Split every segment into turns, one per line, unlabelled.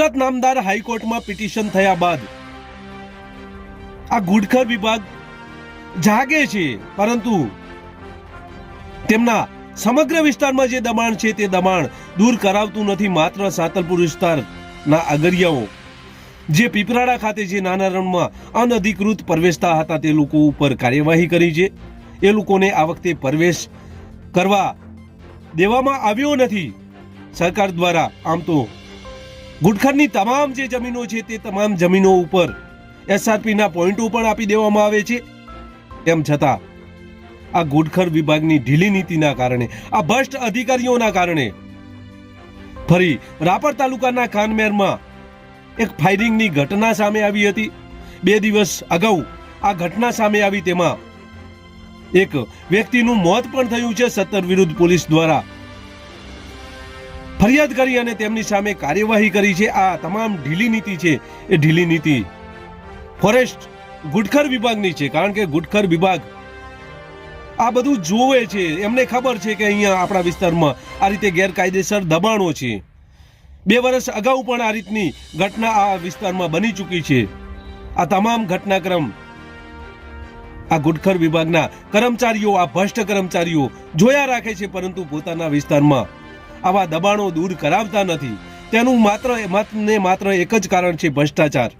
ગુજરાત નામદાર હાઈકોર્ટમાં પિટિશન થયા બાદ આ ગુડખર વિભાગ જાગે છે, પરંતુ તેમના સમગ્ર વિસ્તારમાં જે દબાણ છે તે દબાણ દૂર કરાવતું નથી. માત્ર સાતલપુર વિસ્તારના અગરિયાઓ જે પીપરાડા ખાતે જે નાના રણમાં અનધિકૃત પ્રવેશતા હતા, તે લોકો ઉપર કાર્યવાહી કરી છે. એ લોકોને આ વખતે પ્રવેશ કરવા દેવામાં આવ્યો નથી. સરકાર દ્વારા આમ તો ગુટખરની તમામ જે જમીનો છે તે તમામ જમીનો ઉપર એસઆરપીના પોઈન્ટો પણ આપી દેવામાં આવે છે. તેમ છતાં, આ ગુડખર વિભાગની ઢીલી નીતિના કારણે, આ ભ્રષ્ટ અધિકારીઓના કારણે ફરી રાપર તાલુકાના ખાનમેરમાં એક ફાયરિંગની ઘટના સામે આવી હતી. બે દિવસ અગાઉ આ ઘટના સામે આવી તેમાં એક વ્યક્તિનું મોત પણ થયું છે. સત્તર વિરુદ્ધ પોલીસ દ્વારા ફરિયાદ કરી અને તેમની સામે કાર્યવાહી કરી છે. આ તમામ ઢીલી નીતિ છે. એ ઢીલી નીતિ ફોરેસ્ટ ગુટખર વિભાગની છે. કારણ કે ગુટખર વિભાગ આ બધું જોવે છે. એમને ખબર છે કે અહીંયા આપણા વિસ્તારમાં આ રીતે ગેરકાયદેસર દબાણો છે. બે વર્ષ અગાઉ પણ આ રીતની ઘટના આ વિસ્તારમાં બની ચૂકી છે. આ તમામ ઘટનાક્રમ આ ગુટખર વિભાગના કર્મચારીઓ, આ ભ્રષ્ટ કર્મચારીઓ જોયા રાખે છે, પરંતુ પોતાના વિસ્તારમાં આવા દબાણો દૂર કરાવતા નથી. તેનું માત્ર ને માત્ર એક જ કારણ છે ભ્રષ્ટાચાર.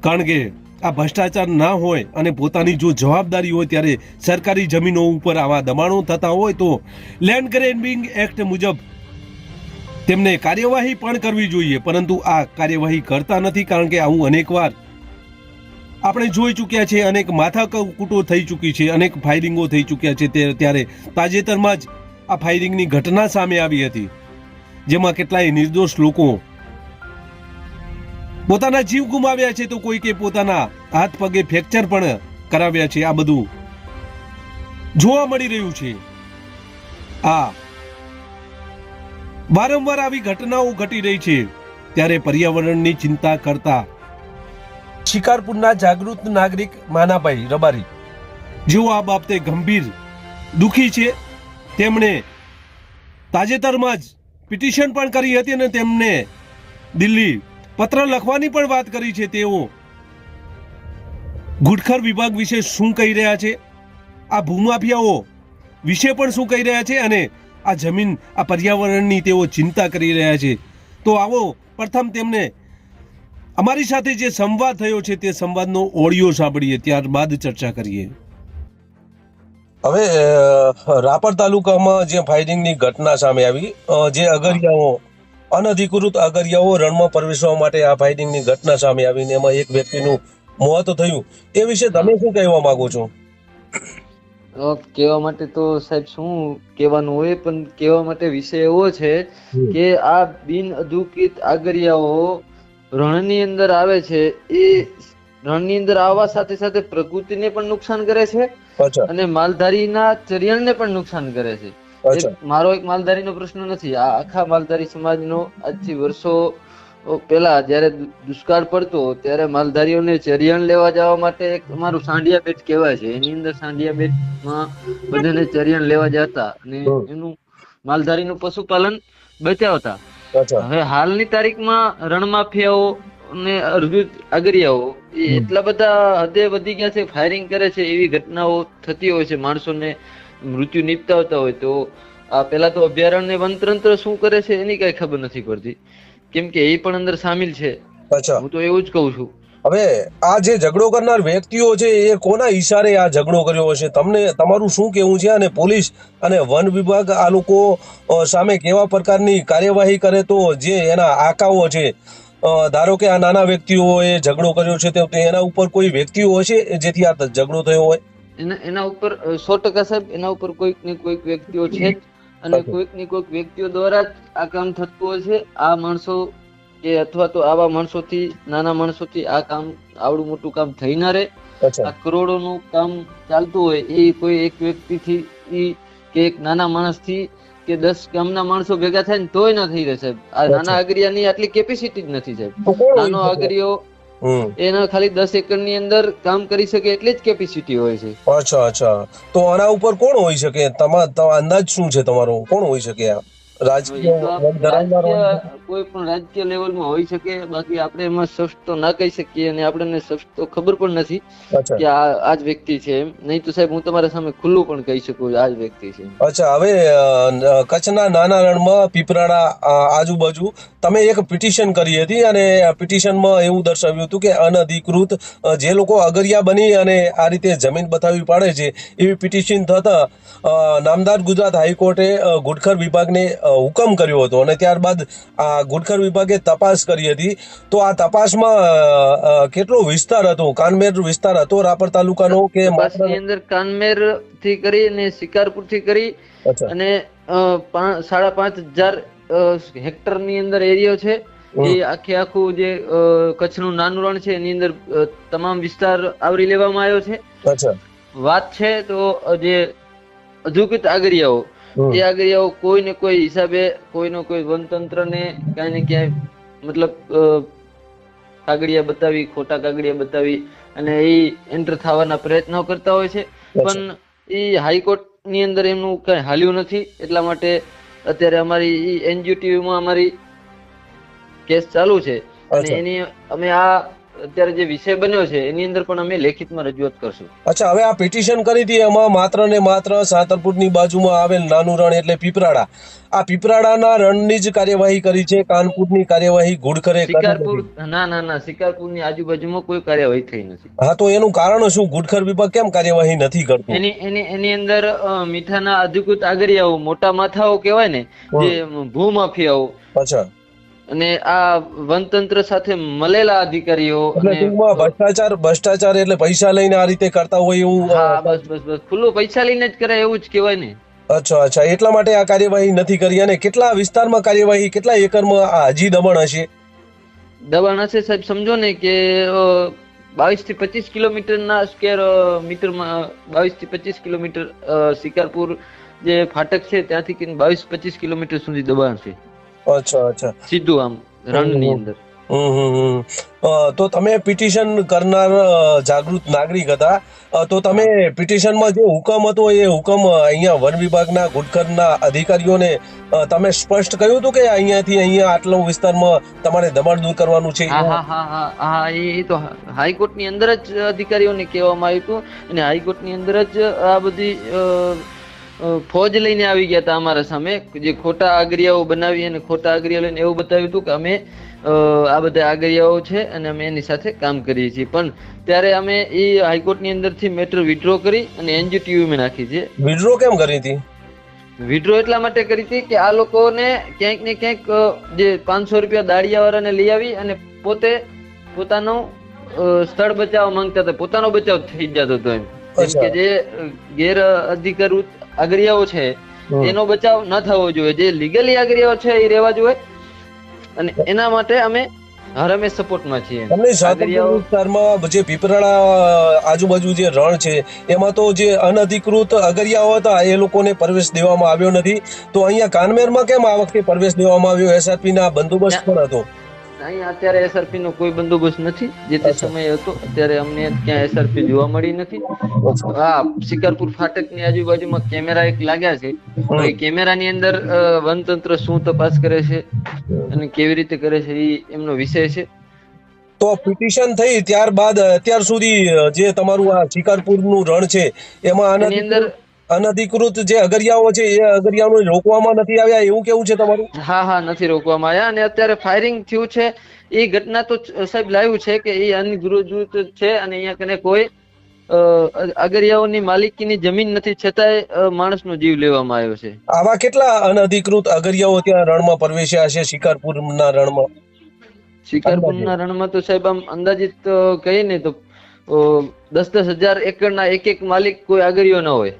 કારણ કે આ ભ્રષ્ટાચાર ના હોય અને પોતાની જો જવાબદારી હોય ત્યારે સરકારી જમીનો ઉપર આવા દબાણો થતા હોય તો લેન્ડ ગ્રેબિંગ એક્ટ મુજબ તેમને કાર્યવાહી પણ કરવી જોઈએ. પરંતુ આ કાર્યવાહી કરતા નથી કારણ કે આવું અનેકવાર આપણે જોઈ ચૂક્યા છે. અનેક માથા કૂટો થઈ ચૂકી છે. અનેક ફાયરિંગો થઈ ચૂક્યા છે. ત્યારે તાજેતરમાં જ આ ફાયરિંગની ઘટના સામે આવી હતી, જેમાં કેટલાય નિર્દોષ લોકો પોતાના જીવ ગુમાવ્યા છે તો કોઈકે પોતાના હાથ પગે ફ્રેક્ચર પણ કરાવ્યા છે. આ બધું જોવા મળી રહ્યું છે. આ વારંવાર આવી ઘટનાઓ ઘટી રહી છે, ત્યારે પર્યાવરણની ચિંતા કરતા શિકારપુરના જાગૃત નાગરિક માનાભાઈ રબારી, જેઓ આ બાબતે ગંભીર દુખી છે તેમણે તાજેતરમાં જ પિટિશન પણ કરી હતી અને તેમને દિલ્હી પત્ર લખવાની પણ વાત કરી છે. તેઓ ગુડખર વિભાગ વિશે શું કહી રહ્યા છે? આ ભૂમાફિયાઓ વિશે પણ શું કહી રહ્યા છે? અને આ જમીન, આ પર્યાવરણની તેઓ ચિંતા કરી રહ્યા છે. તો આવો પ્રથમ તેમને અમારી સાથે જે સંવાદ થયો છે તે સંવાદનો ઓડિયો સાંભળીએ, ત્યારબાદ ચર્ચા કરીએ. હવે રાપર તાલુકામાં જે ફાયરિંગની ઘટના સામે આવી જે અગરિયાઓ અનધિકૃત અગરિયાઓ રણમાં પ્રવેશવા માટે આ ફાયરિંગની ઘટના સામે આવી ને એમાં એક વ્યક્તિનું મોત થયું. એ વિશે તમે શું કહેવા માંગો છો?
કહેવા માટે તો સાહેબ શું કહેવાનું હોય પણ કહેવા માટે વિષય એવો છે કે આ બિન અધુકિત આગરિયાઓ રણની અંદર આવે છે. એ રણની અંદર આવવા સાથે સાથે પ્રકૃતિને પણ નુકસાન કરે છે. અને માલધારીના ચરિયાણને પણ નુકસાન કરે છે. મારો એક માલધારીનો પ્રશ્ન નથી. આ આખા માલધારી સમાજનો આજથી વર્ષો પેલા જયારે દુષ્કાળ પડતો ત્યારે માલધારીઓને ચરિયાણ લેવા જવા માટે એક અમારું સાંઢિયા બેટ કહેવાય છે. એની અંદર સાંઢિયા બેટમાં બધાને ચરિયાણ લેવા જતા અને. એનું માલધારીનું પશુપાલન બચાવતા. હવે હાલની તારીખમાં રણમાફિયાઓ અને અર્જુન આગરિયાઓ એટલા બધા હદે વધી ગયા છે ફાયરિંગ કરે છે એવી ઘટનાઓ થતી હોય છે માણસોને મૃત્યુ નિપટાવતા હોય તો. આ પેલા તો અભયારણ્ય વનતંત્ર શું કરે છે એની કઈ ખબર નથી પડતી. કેમ કે એ પણ અંદર સામેલ છે.
અચ્છા.
હું તો એવું જ કહું છું.
હવે આ જે ઝઘડો કરનાર વ્યક્તિઓ છે એ કોના ઈશારે આ ઝઘડો કર્યો હશે? તમને તમારું શું કેવું છે? અને પોલીસ અને વન વિભાગ આ લોકો સામે કેવા પ્રકારની કાર્યવાહી કરે તો જે એના આકાઓ છે ધારો કે આ નાના વ્યક્તિઓએ ઝઘડો કર્યો છે તો એના ઉપર કોઈ વ્યક્તિઓ હશે જેથી આ ઝઘડો થયો હોય?
એના એના ઉપર સો ટકા સાહેબ એના ઉપર કોઈક ને કોઈક વ્યક્તિઓ છે જ. અને કોઈક ને કોઈક વ્યક્તિઓ દ્વારા જ આ કામ થતું હોય છે. આ માણસો કે અથવા તો આવા માણસોથી નાના માણસોથી આ કામ આવડું મોટું કામ થઈ ના રહે. આ કરોડોનું કામ ચાલતું હોય એ કોઈ એક વ્યક્તિથી કે એક નાના માણસથી કે દસ ગામના માણસો ભેગા થાય ને તોય ના થઈ રહે સાહેબ આ નાના અગરિયાની આટલી કેપેસિટી જ નથી સાહેબ. નાનો
અગરિયો
એના ખાલી દસ એકરની અંદર કામ કરી શકે એટલી જ કેપેસિટી હોય છે.
અચ્છા અચ્છા. તો આના ઉપર કોણ હોઈ શકે? તમારો તમા અંદાજ શું છે તમારો? કોણ હોઈ શકે આ
કોઈ પણ રાજકીય લેવલમાં હોઈ શકે બાકી આપણે એમાં સ્પષ્ટ તો ના કહી શકીએ અને આપણને સ્પષ્ટ તો ખબર પણ નથી કે આ આ જ વ્યક્તિ છે એમ. નહીં તો સાહેબ હું તમારા સામે ખુલ્લું પણ કહી શકું આ જ વ્યક્તિ છે
અચ્છા હવે કચ્છના નાના રણમાં પીપરાડા આજુબાજુ તમે એક પિટિશન કરી હતી અને પિટિશનમાં એવું દર્શાવ્યું હતું કે અનધિકૃત જે લોકો અગરિયા બની અને આ રીતે જમીન બતાવી પાડે છે એવી પિટિશન થતા નામદાર ગુજરાત હાઈકોર્ટે ગુડખર વિભાગને હુકમ કર્યો હતો અને ત્યારબાદ આ ગુટખર વિભાગે તપાસ કરી હતી. તો આ તપાસમાં કેટલો વિસ્તાર હતો? કાનમેર વિસ્તાર હતો રાપર તાલુકાનો કે
અંદર કાનમેરથી કરી અને શિકારપુરથી કરી અને સાડા પાંચ હજાર હેક્ટરની અંદર એરિયો છે. એ આખે આખું જે કચ્છનું નાનું રણ છે એની અંદર તમામ વિસ્તાર આવરી લેવામાં આવ્યો છે. વાત છે તો જે અધુકિત આગરિયાઓ એ આગરિયાઓ કોઈ ને કોઈ હિસાબે કોઈનો કોઈ વનતંત્રને ક્યાંય ને ક્યાંય મતલબ કાગડિયા બતાવી ખોટા કાગડિયા બતાવી અને એ એન્ટર થવાના પ્રયત્નો કરતા હોય છે. પણ એ હાઈકોર્ટની અંદર એમનું કઈ હાલ્યું નથી. એટલા માટે અત્યારે અમારી એનજીટીવી માં અમારી કેસ ચાલુ છે. અને એની અમે આ અત્યારે જે વિષય બન્યો છે એની અંદર પણ અમે લેખિતમાં રજૂઆત કરશું.
અચ્છા હવે આ પિટિશન કરી હતી એમાં માત્ર ને માત્ર સાતરપુરની બાજુમાં આવેલ નાનું રણ એટલે પીપરાડા આ પીપરાડાના રણની જ કાર્યવાહી કરી છે કાનપુરની કાર્યવાહી ગુડખરે
શિકારપુર ના ના ના શિકારપુરની આજુબાજુમાં કોઈ કાર્યવાહી થઈ નથી.
હા તો એનું કારણ શું? ગુડખર વિભાગ કેમ કાર્યવાહી નથી કરતું?
એની એની એની અંદર મીઠાના અધિકૃત આગરિયાઓ મોટા માથાઓ કહેવાય ને જે ભૂમાફિયાઓ
અચ્છા.
અને આ વનતંત્ર સાથે મળેલા અધિકારીઓ
ટૂંકમાં ભ્રષ્ટાચાર ભ્રષ્ટાચાર એટલે પૈસા લઈને આ રીતે કરતા હોય એવું
હા બસ બસ બસ. ખુલ્લું પૈસા લઈને જ કરાય એવું જ કહેવાય ને.
અચ્છા અચ્છા. એટલા માટે આ કાર્યવાહી નથી કરી અને કેટલા વિસ્તારમાં કાર્યવાહી કેટલા એકરમાં આ હજી દબાણ હશે?
દબાણ હશે સાહેબ સમજો ને કે બાવીસથી પચીસ કિલોમીટરના સ્કેર મીટરમાં બાવીસથી પચીસ કિલોમીટર શિકારપુર જે ફાટક છે ત્યાંથી બાવીસ પચીસ કિલોમીટર સુધી દબાણ છે.
અચ્છા અચ્છા.
સીધું આમ રણની. અંદર.
તો તમે પિટિશન કરનાર જાગૃત નાગરિક હતા. તો તમે પિટિશનમાં જે હુકમ હતો એ હુકમ અહીંયા વન વિભાગના ગુડકરના અધિકારીઓને તમે સ્પષ્ટ કહ્યું હતું કે અહીંયાથી અહીંયા આટલો વિસ્તારમાં તમારે દબાણ દૂર કરવાનું છે?
હા હા હા હા એ તો હાઈકોર્ટની અંદર જ અધિકારીઓને કહેવામાં આવ્યું હતું અને હાઈકોર્ટની અંદર જ આ બધી ફોજ લઈને આવી ગયા હતા અમારા સામે. જે ખોટા આગરિયાઓ બનાવી અને ખોટા આગરિયા લઈને એવું બતાવ્યું હતું કે અમે આ બધા આગરિયાઓ છે અને અમે એની સાથે કામ કરીએ છીએ. પણ ત્યારે અમે એ હાઈકોર્ટની અંદરથી મેટર વિડ્રો કરી અને એનજીટીયુ માં નાખી છે.
વિડ્રો કેમ કરી હતી?
વિડ્રો એટલા માટે કરી હતી કે આ લોકોને ક્યાંક ને ક્યાંક જે પાંચસો રૂપિયા દાળિયાવાળાને લઈ આવી અને પોતે પોતાનો સ્થળ બચાવવા માંગતા હતા. પોતાનો બચાવ થઈ જતો હતો એમ. કે જે ગેર અધિકૃત આગરિયાઓ છે એનો બચાવ ન થવો જોઈએ. જે લીગલી આગરિયાઓ છે એ રહેવા જોઈએ. અને એના માટે અમે હરમે સપોર્ટમાં છીએ.
તમને
સાગરિયા
વિસ્તારમાં જે પીપરાળા આજુબાજુ જે રણ છે એમાં તો જે અનધિકૃત અગરિયાઓ હતા એ લોકોને પ્રવેશ દેવામાં આવ્યો નથી. તો અહીંયા કાનમેરમાં કેમ આ વખતે પ્રવેશ દેવામાં આવ્યો? એસઆરપી ના બંદોબસ્ત પણ હતો.
અહીંયા અત્યારે એસઆરપી નો કોઈ બંદોબસ્ત નથી. જે તે. સમયે હતો અત્યારે અમને ત્યાં એસઆરપી જોવા મળી નથી. હા શિકારપુર ફાટકની આજુબાજુમાં કેમેરા એક લાગ્યા છે. એ કેમેરા ની અંદર વનતંત્ર શું તપાસ કરે છે અને કેવી રીતે કરે છે એ એમનો વિષય છે.
તો પિટિશન થઈ ત્યારબાદ અત્યાર સુધી જે તમારું આ શિકારપુરનું રણ છે એમાં
આની અંદર
અનધિકૃત જે અગરિયાઓ છે એ અગરિયાઓને રોકવામાં નથી આવ્યા એવું કેવું છે તમારું?
હા હા નથી રોકવામાં આવ્યા. અને અત્યારે ફાયરિંગ થયું છે. એ ઘટના તો સાહેબ લાવ્યું છે કે એ અનધિકૃત છે અને અહીંયા કને કોઈ અગરિયાઓની માલિકીની જમીન નથી છતાંય માણસનો જીવ લેવામાં આવ્યો છે.
આવા કેટલા અનધિકૃત અગરિયાઓ ત્યાં રણમાં પ્રવેશ્યા છે શિકારપુરના રણમાં?
શિકારપુરના રણમાં તો સાહેબ આમ અંદાજિત કહીએ ને તો દસ દસ હજાર એકરના એક એક માલિક કોઈ આગરિયો ન હોય.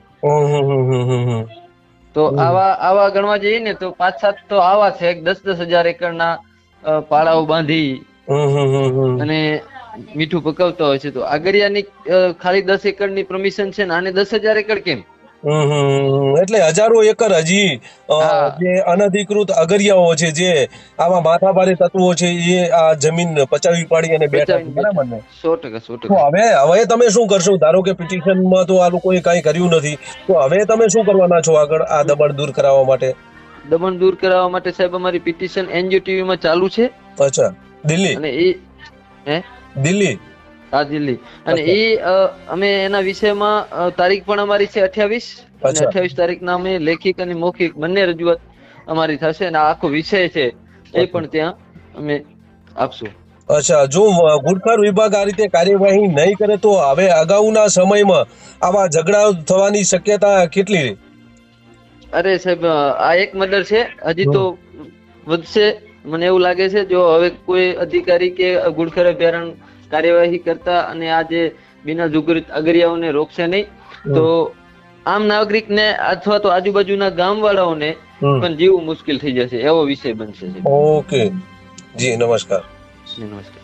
તો આવા આવા ગણવા જઈએ ને તો પાંચ સાત તો આવા છે દસ દસ હજાર એકરના પાળાઓ બાંધી. અને મીઠું પકવતા હોય છે તો આગરિયાની ખાલી દસ એકરની પરમિશન છે ને આને દસ હજાર એકર કેમ.
એટલે હજારો એકર હજી જે અનધિકૃત અગરિયાઓ છે જે આવા માથાભારે તત્વો છે એ આ જમીન પચાવી પાડી અને બેઠા છે બરાબર ને?
સો ટકા સો
તો
ટકા
હવે હવે તમે શું કરશો? ધારો કે પિટિશનમાં તો આ લોકોએ કાંઈ કર્યું નથી તો હવે તમે શું કરવાના છો આગળ આ દબાણ દૂર કરાવવા માટે?
દબાણ દૂર કરાવવા માટે સાહેબ અમારી પિટિશન એનજીટીવી માં ચાલુ છે.
અચ્છા. દિલ્હી?
અને એ હે?
દિલ્હી?
આ દિલ્હી અને એ અમે એના વિષયમાં તારીખ પણ અમારી છે અઠ્યાવીસ. અને. અઠ્યાવીસ તારીખના અમે લેખિક અને મૌખિક બંને રજૂઆત અમારી થશે અને આખો વિષય છે એ પણ ત્યાં અમે આપશું.
અચ્છા જો અ, વિભાગ આ રીતે કાર્યવાહી નહીં કરે તો હવે અગાઉના સમયમાં આવા ઝઘડા થવાની શક્યતા કેટલી
અરે સાહેબ આ એક મર્ડર છે. હજી તો વધશે. મને એવું લાગે છે જો હવે કોઈ અધિકારી કે ગુડખર અભયારણ્ય કાર્યવાહી કરતા અને આ જે બિના જુગરિત અગરિયાઓને રોકશે નહીં તો આમ નાગરિકને અથવા તો આજુબાજુના ગામવાળાઓને પણ જીવવું મુશ્કેલ થઈ જશે એવો વિષય બનશે
ઓકે. જી નમસ્કાર.
નમસ્કાર.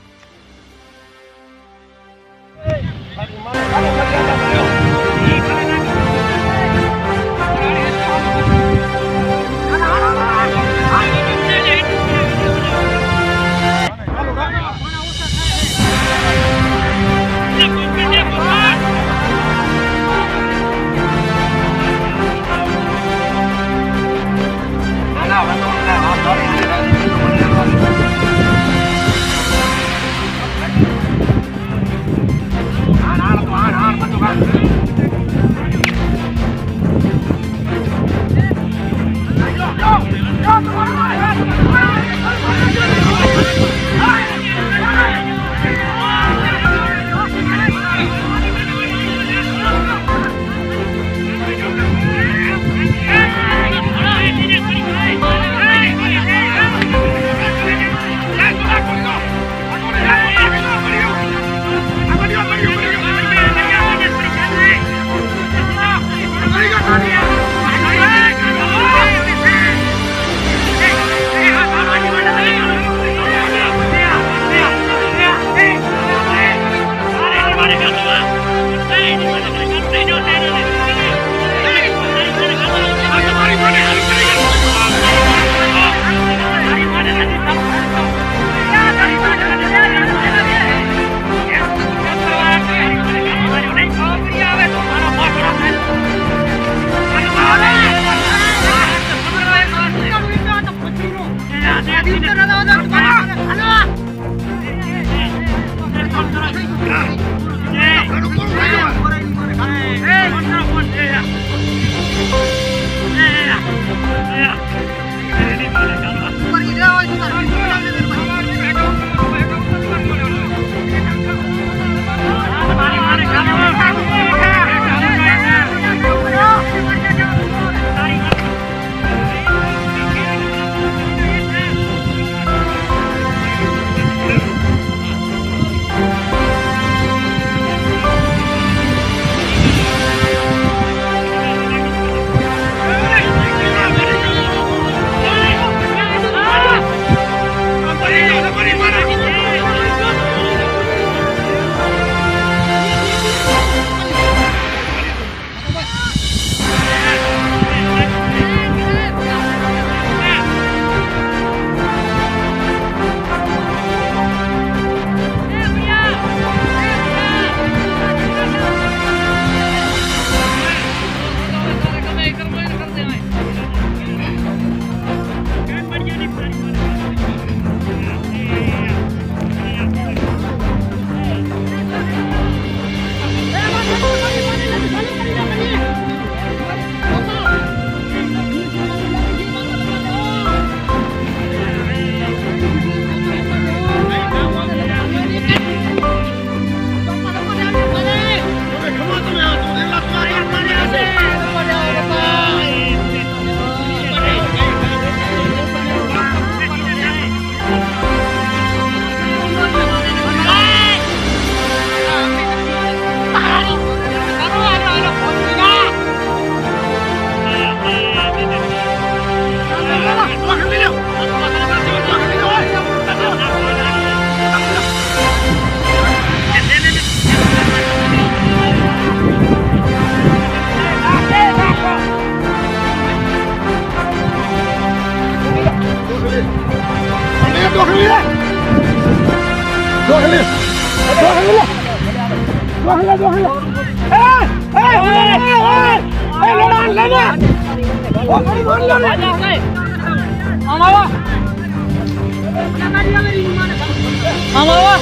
Mama!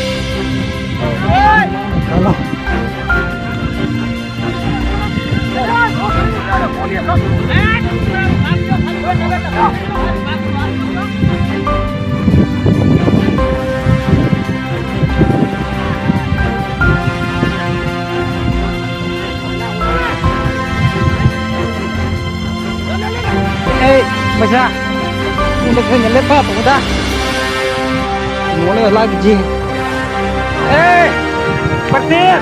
Hello. Hey, mày ra, mình được hình nhận lên. Jing. Eh, petir.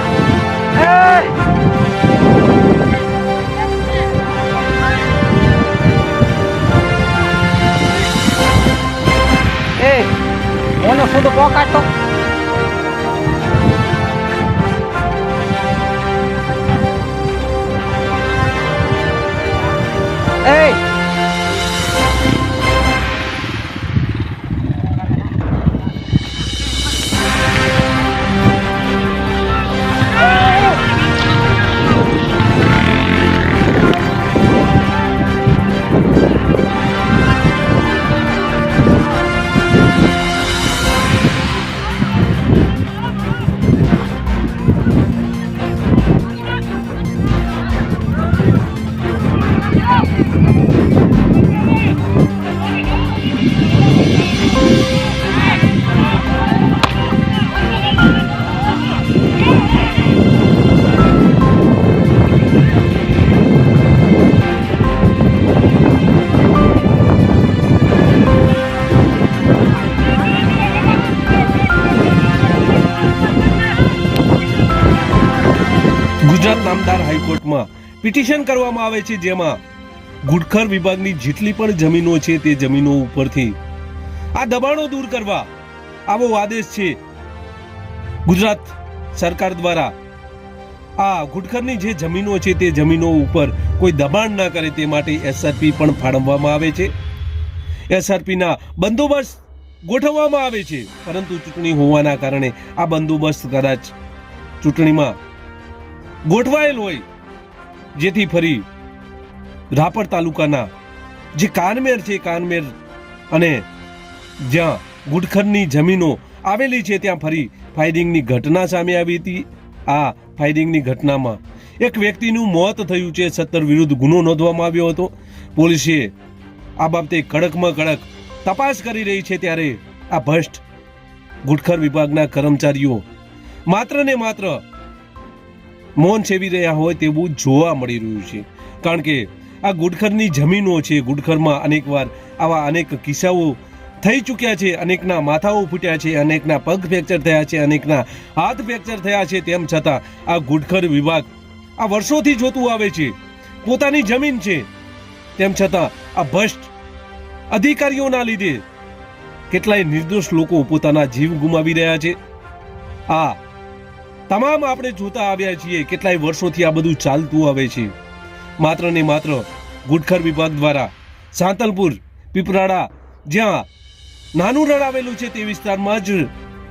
Eh. Eh,
petition કરવામાં આવે છે જેમાં ગુડખર વિભાગની જેટલી પણ જમીનો છે તે જમીનો ઉપરથી આ દબાણો દૂર કરવા આવો આદેશ છે. ગુજરાત સરકાર દ્વારા આ ગુડખરની જે જમીનો છે તે જમીનો ઉપર કોઈ દબાણ ના કરે તે માટે એસઆરપી પણ ફાળવવામાં આવે છે. એસઆરપીના બંદોબસ્ત ગોઠવવામાં આવે છે, પરંતુ ચૂંટણી હોવાના કારણે આ બંદોબસ્ત કદાચ ચૂંટણીમાં ગોઠવાયેલ હોય જેથી ફરી રાપર તાલુકાના જે કાનમેર છે, કાનમેર અને જ્યાં ગુડખરની જમીનો આવેલી છે, ત્યાં ફરી ફાયરિંગની ઘટના સામે આવી હતી. આ ફાયરિંગની ઘટનામાં એક વ્યક્તિનું મોત થયું છે, સત્તર વિરુદ્ધ ગુનો નોંધવામાં આવ્યો હતો. પોલીસે આ બાબતે કડકમાં કડક તપાસ કરી રહી છે, ત્યારે આ ભ્રષ્ટ ગુટખર વિભાગના કર્મચારીઓ માત્ર ને માત્ર મૌન સેવી રહ્યા હોય તેવું જોવા મળી રહ્યું છે. કારણ કે આ ગુડખરની જમીનો છે, ગુડખરમાં અનેકવાર આવા અનેક કિસ્સાઓ થઈ ચૂક્યા છે, અનેકના માથાઓ ફૂટ્યા છે, અનેકના પગ ફ્રેક્ચર થયા છે, અનેકના હાથ ફ્રેક્ચર થયા છે, તેમ છતાં આ ગુડખર વિભાગ આ વર્ષોથી જોતું આવે છે, પોતાની જમીન છે. તેમ છતાં આ ભ્રષ્ટ અધિકારીઓના લીધે કેટલાય નિર્દોષ લોકો પોતાના જીવ ગુમાવી રહ્યા છે. આ તમામ આપણે જોતા આવ્યા છીએ કેટલાય વર્ષોથી આ બધું ચાલતું આવે છે. માત્ર ને માત્ર ગુટખર વિભાગ દ્વારા સાંતલપુર પીપરાડા જ્યાં નાનું રણ આવેલું છે તે વિસ્તારમાં જ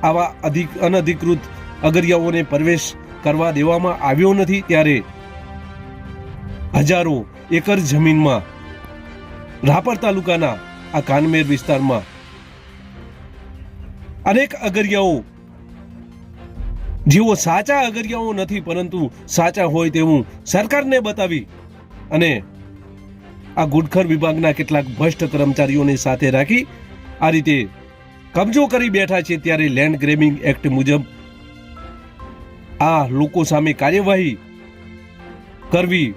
આવા અધિક અનધિકૃત અગરિયાઓને પ્રવેશ કરવા દેવામાં આવ્યો નથી ત્યારે હજારો એકર જમીનમાં રાપર તાલુકાના આ કાનમેર વિસ્તારમાં અનેક અગરિયાઓ જેઓ સાચા અગરિયાઓ નથી, પરંતુ સાચા હોય તેવું સરકારને બતાવી અને આ ગુડખર વિભાગના કેટલાક ભ્રષ્ટ કર્મચારીઓને સાથે રાખી આ રીતે કબજો કરી બેઠા છે ત્યારે લેન્ડ ગ્રેબિંગ એક્ટ મુજબ આ લોકો સામે કાર્યવાહી કરવી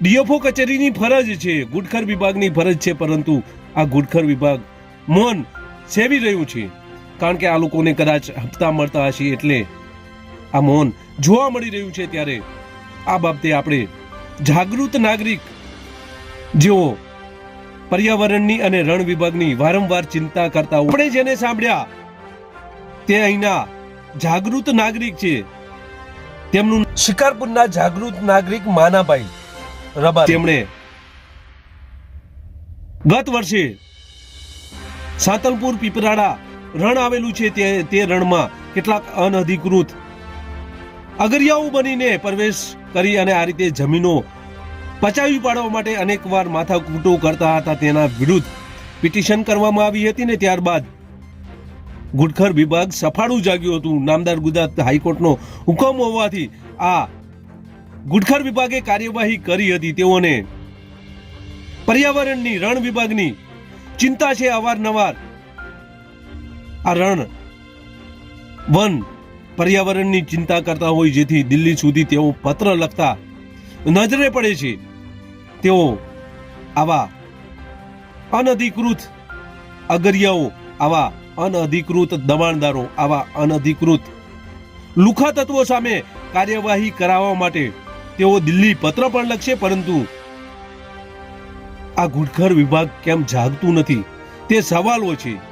ડીએફઓ કચેરીની ફરજ છે, ગુડખર વિભાગની ફરજ છે, પરંતુ આ ગુડખર વિભાગ મૌન સેવી રહ્યું છે. કારણ કે આ લોકોને કદાચ હપ્તા મળતા હશે એટલે આ મૌન જોવા મળી રહ્યું છે ત્યારે આ બાબતે આપણે જાગૃત નાગરિક, જેઓ પર્યાવરણની અને રણ વિભાગની વારંવાર ચિંતા કરતા આપણે જેને સાંભળ્યા, તે અહીંના જાગૃત નાગરિક છે. તેમનું શિકારપુરના જાગૃત નાગરિક માનાભાઈ રબા તેમણે ગત વર્ષે સાતલપુર પીપરાડા રણ આવેલું છે, તે તે રણમાં કેટલાક અનધિકૃત અગરિયાઓ બનીને પ્રવેશ કરી અને આ રીતે જમીનો પચાવી પાડવા માટે અનેકવાર માથાકૂટો કરતા હતા તેના વિરુદ્ધ પિટિશન કરવામાં આવી હતી ને ત્યારબાદ ગુડખર વિભાગ સફાળું જાગ્યું હતું. નામદાર ગુજરાત હાઈકોર્ટનો હુકમ હોવાથી આ ગુડખર વિભાગે કાર્યવાહી કરી હતી. તેઓને પર્યાવરણની રણ વિભાગની ચિંતા છે અવારનવાર. આ રણ વન પર્યાવરણની ચિંતા કરતા હોય જેથી દિલ્હી સુધી તેઓ પત્ર લખતા નજરે પડે છે. તેઓ આવા અનધિકૃત અગરિયાઓ, આવા અનઅધિકૃત દબાણદારો, આવા અનધિકૃત લુખા તત્વો સામે કાર્યવાહી કરાવવા માટે તેઓ દિલ્હી પત્ર પણ લખશે, પરંતુ આ ગુટખર વિભાગ કેમ જાગતું નથી? તે સવાલો છે.